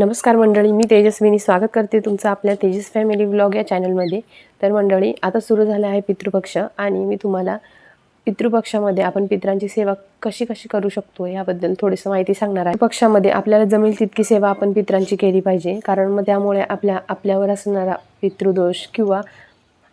नमस्कार मंडळी मी तेजस्विनी स्वागत करते तुमचं आपल्या तेजस फॅमिली ब्लॉग या चॅनलमध्ये तर मंडळी आता सुरू झालं आहे पितृपक्ष आणि मी तुम्हाला पितृपक्षामध्ये आपण पित्रांची सेवा कशी कशी करू शकतो याबद्दल थोडीसं माहिती सांगणार आहे. पक्षामध्ये आपल्याला जमेल तितकी सेवा आपण पित्रांची केली पाहिजे कारण मग त्यामुळे आपल्या आपल्यावर असणारा पितृदोष किंवा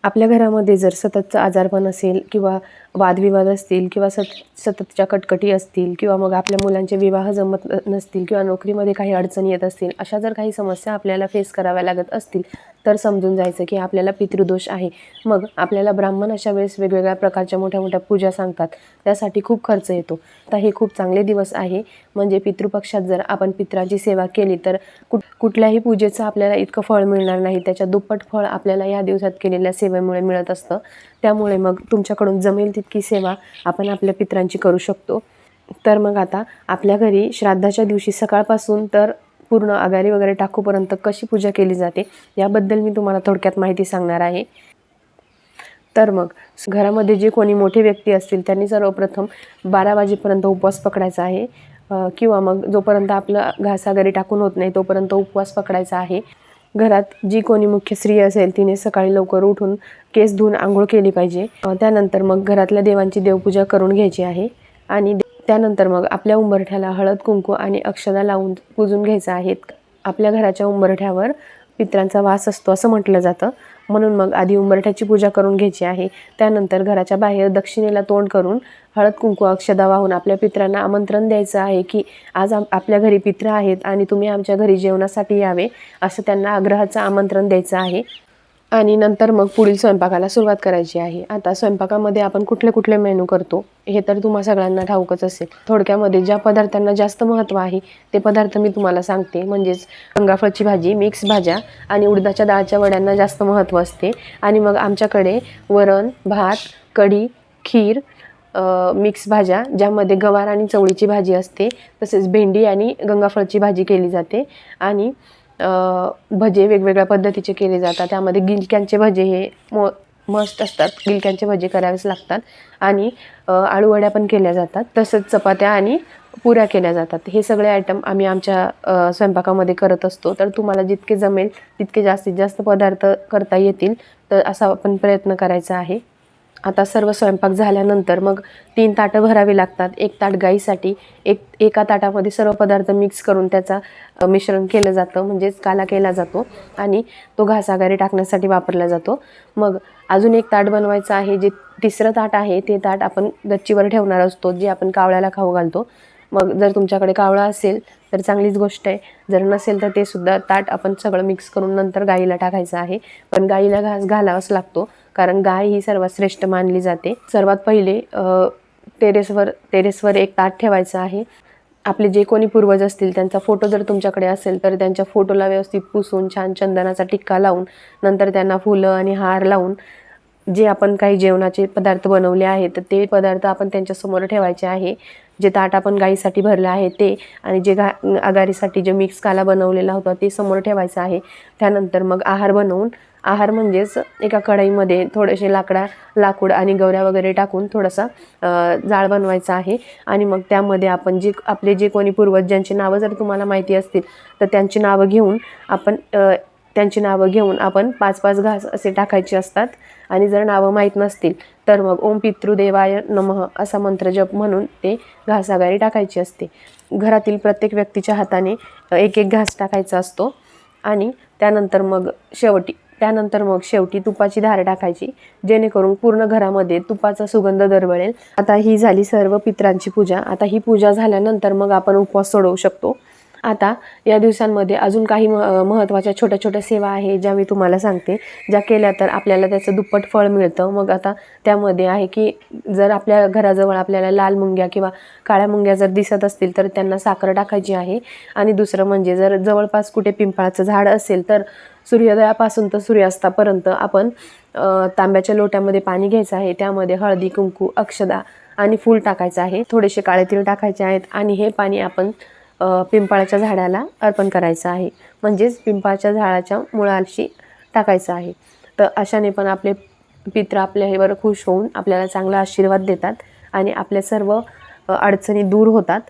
आपल्या घरामध्ये जर सततचं आजारपण असेल किंवा वादविवाद असतील किंवा सत सततच्या कटकटी असतील किंवा मग आपल्या मुलांचे विवाह जमत नसतील किंवा नोकरीमध्ये काही अडचणी येत असतील अशा जर काही समस्या आपल्याला फेस कराव्या लागत असतील तर समजून जायचं की आपल्याला पितृदोष आहे. मग आपल्याला ब्राह्मण अशा वेळेस वेगवेगळ्या प्रकारच्या मोठ्या मोठ्या पूजा सांगतात. त्यासाठी खूप खर्च येतो. आता हे खूप चांगले दिवस आहे. म्हणजे पितृपक्षात जर आपण पित्राची सेवा केली तर कुठ कुठल्याही पूजेचं आपल्याला इतकं फळ मिळणार नाही. त्याच्या दुप्पट फळ आपल्याला या दिवसात केलेल्या सेवेमुळे मिळत असतं. त्यामुळे मग तुमच्याकडून जमेल तितकी सेवा आपण आपल्या पित्रांची करू शकतो. तर मग आता आपल्या घरी श्राद्धाच्या दिवशी सकाळपासून तर पूर्ण आगारी वगैरे टाकूपर्यंत कशी पूजा केली जाते याबद्दल मी तुम्हाला थोडक्यात माहिती सांगणार आहे. तर मग घरामध्ये जे कोणी मोठे व्यक्ती असतील त्यांनी सर्वप्रथम बारा वाजेपर्यंत उपवास पकडायचा आहे. किंवा मग जोपर्यंत आपलं घास टाकून होत नाही तोपर्यंत उपवास पकडायचा आहे. घरात जी कोणी मुख्य स्त्री असेल तिने सकाळी लवकर उठून केस धुवून आंघोळ केली पाहिजे. त्यानंतर मग घरातल्या देवांची देवपूजा करून घ्यायची आहे. आणि त्यानंतर मग आपल्या उंबरठ्याला हळद कुंकू आणि अक्षदा लावून पूजून घ्यायचं आहेत. आपल्या घराच्या उंबरठ्यावर पित्रांचा वास असतो असं म्हटलं जातं. म्हणून मग आधी उंबरठ्याची पूजा करून घ्यायची आहे. त्यानंतर घराच्या बाहेर दक्षिणेला तोंड करून हळद कुंकू अक्षदा वाहून आपल्या पित्रांना आमंत्रण द्यायचं आहे की आज आपल्या घरी पित्र आहेत आणि तुम्ही आमच्या घरी जेवणासाठी यावे असं त्यांना आग्रहाचं आमंत्रण द्यायचं आहे. आणि नंतर मग पुढील स्वयंपाकाला सुरुवात करायची आहे. आता स्वयंपाकामध्ये आपण कुठले कुठले मेनू करतो हे तर तुम्हा सगळ्यांना ठाऊकच असेल. थोडक्यामध्ये ज्या पदार्थांना जास्त महत्त्व आहे ते पदार्थ मी तुम्हाला सांगते. म्हणजेच गंगाफळची भाजी मिक्स भाज्या आणि उडदाच्या डाळच्या वड्यांना जास्त महत्त्व असते. आणि मग आमच्याकडे वरण भात कढी खीर मिक्स भाज्या ज्यामध्ये गवार आणि चवळीची भाजी असते. तसेच भेंडी आणि गंगाफळची भाजी केली जाते. आणि भजे वेगवेगळ्या पद्धतीचे केले जातात. त्यामध्ये गिलक्यांचे भजे हे म मस्त असतात. गिलक्यांचे भजे करावेच लागतात. आणि आळूवड्या पण केल्या जातात. तसंच चपात्या आणि पुऱ्या केल्या जातात. हे सगळे आयटम आम्ही आमच्या स्वयंपाकामध्ये करत असतो. तर तुम्हाला जितके जमेल तितके जास्तीत जास्त पदार्थ करता येतील. तर असा आपण प्रयत्न करायचा आहे. आता सर्व स्वयंपाक झाल्यानंतर मग तीन ताटं भरावी लागतात. एक ताट गाईसाठी एक एका ताटामध्ये सर्व पदार्थ मिक्स करून त्याचा मिश्रण केलं जातं. म्हणजेच काला केला जातो आणि तो घासागारी टाकण्यासाठी वापरला जातो. मग अजून एक ताट बनवायचं आहे जे तिसरं ताट आहे ते ताट आपण गच्चीवर ठेवणार असतो जे आपण कावळ्याला खाऊ घालतो. मग जर तुमच्याकडे कावळा असेल तर चांगलीच गोष्ट आहे. जर नसेल तर ते सुद्धा ताट आपण सगळं मिक्स करून नंतर गाईला टाकायचं आहे. पण गाईला घास घालावाच लागतो. कारण गाय ही सर्वात श्रेष्ठ मानली जाते. सर्वात पहिले टेरेसवर टेरेसवर एक ताट ठेवायचं आहे. आपले जे कोणी पूर्वज असतील त्यांचा फोटो जर तुमच्याकडे असेल तर त्यांच्या फोटोला व्यवस्थित पुसून छान चंदनाचा टिक्का लावून नंतर त्यांना फुलं आणि हार लावून जे आपण काही जेवणाचे पदार्थ बनवले आहेत तर ते पदार्थ आपण त्यांच्यासमोर ठेवायचे आहे. जे ताट आपण गाईसाठी भरलं आहे ते आणि जे घा आगारीसाठी जे मिक्स काला बनवलेला होता ते समोर ठेवायचं आहे. त्यानंतर मग आहार बनवून आहार म्हणजेच एका कढईमध्ये थोडेसे लाकडा लाकूड आणि गवऱ्या वगैरे टाकून थोडासा जाळ बनवायचा आहे. आणि मग त्यामध्ये आपण जे आपले जे कोणी पूर्वज ज्यांची नावं जर तुम्हाला माहिती असतील तर त्यांची नावं घेऊन आपण त्यांची नावं घेऊन आपण पाच पाच घास असे टाकायचे असतात. आणि जर नावं माहीत नसतील तर मग ओम पितृदेवाय नमः असा मंत्र जप म्हणून ते घासागारी टाकायची असते. घरातील प्रत्येक व्यक्तीच्या हाताने एक एक घास टाकायचा असतो. आणि त्यानंतर मग शेवटी त्यानंतर मग शेवटी तुपाची धार टाकायची जेणेकरून पूर्ण घरामध्ये तुपाचा सुगंध दरवळेल. आता ही झाली सर्व पित्रांची पूजा. आता ही पूजा झाल्यानंतर मग आपण उपवास सोडवू शकतो. आता या दिवसांमध्ये अजून काही म महत्त्वाच्या छोट्या छोट्या सेवा आहे ज्या मी तुम्हाला सांगते. ज्या केल्या तर आपल्याला त्याचं दुप्पट फळ मिळतं. मग आता त्यामध्ये आहे की जर आपल्या घराजवळ आपल्याला लाल मुंग्या किंवा काळ्या मुंग्या जर दिसत असतील तर त्यांना साखर टाकायची आहे. आणि दुसरं म्हणजे जर जवळपास कुठे पिंपळाचं झाड असेल तर सूर्योदयापासून तर सूर्यास्तापर्यंत आपण तांब्याच्या लोट्यामध्ये पाणी घ्यायचं आहे. त्यामध्ये हळदी कुंकू अक्षदा आणि फूल टाकायचं आहे. थोडेसे काळे तीळ टाकायचे आहेत आणि हे पाणी आपण पिंपळाच्या झाडाला अर्पण करायचं आहे. म्हणजेच पिंपळाच्या झाडाच्या मुळाशी टाकायचं आहे. तर अशाने पण आपले पित्र आपल्यावर खुश होऊन आपल्याला चांगला आशीर्वाद देतात आणि आपल्या सर्व अडचणी दूर होतात.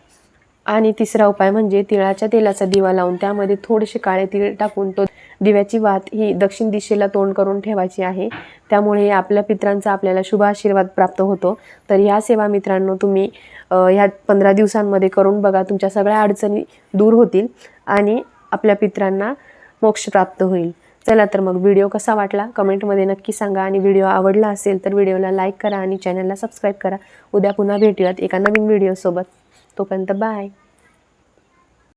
आणि तिसरा उपाय म्हणजे तिळाच्या तेलाचा दिवा लावून त्यामध्ये थोडेसे काळे तीळ टाकून तो दिव्याची वात ही दक्षिण दिशेला तोंड करून ठेवायची आहे. त्यामुळे आपल्या पित्रांचा आपल्याला शुभ आशीर्वाद प्राप्त होतो. तर ह्या सेवा मित्रांनो तुम्ही ह्या पंधरा दिवसांमध्ये करून बघा तुमच्या सगळ्या अडचणी दूर होतील आणि आपल्या पित्रांना मोक्ष प्राप्त होईल. चला तर मग व्हिडिओ कसा वाटला? कमेंटमध्ये नक्की सांगा आणि व्हिडिओ आवडला असेल तर व्हिडिओला लाईक करा आणि चॅनलला सबस्क्राईब करा. उद्या पुन्हा भेटूयात एका नवीन व्हिडिओसोबत. तोपर्यंत बाय.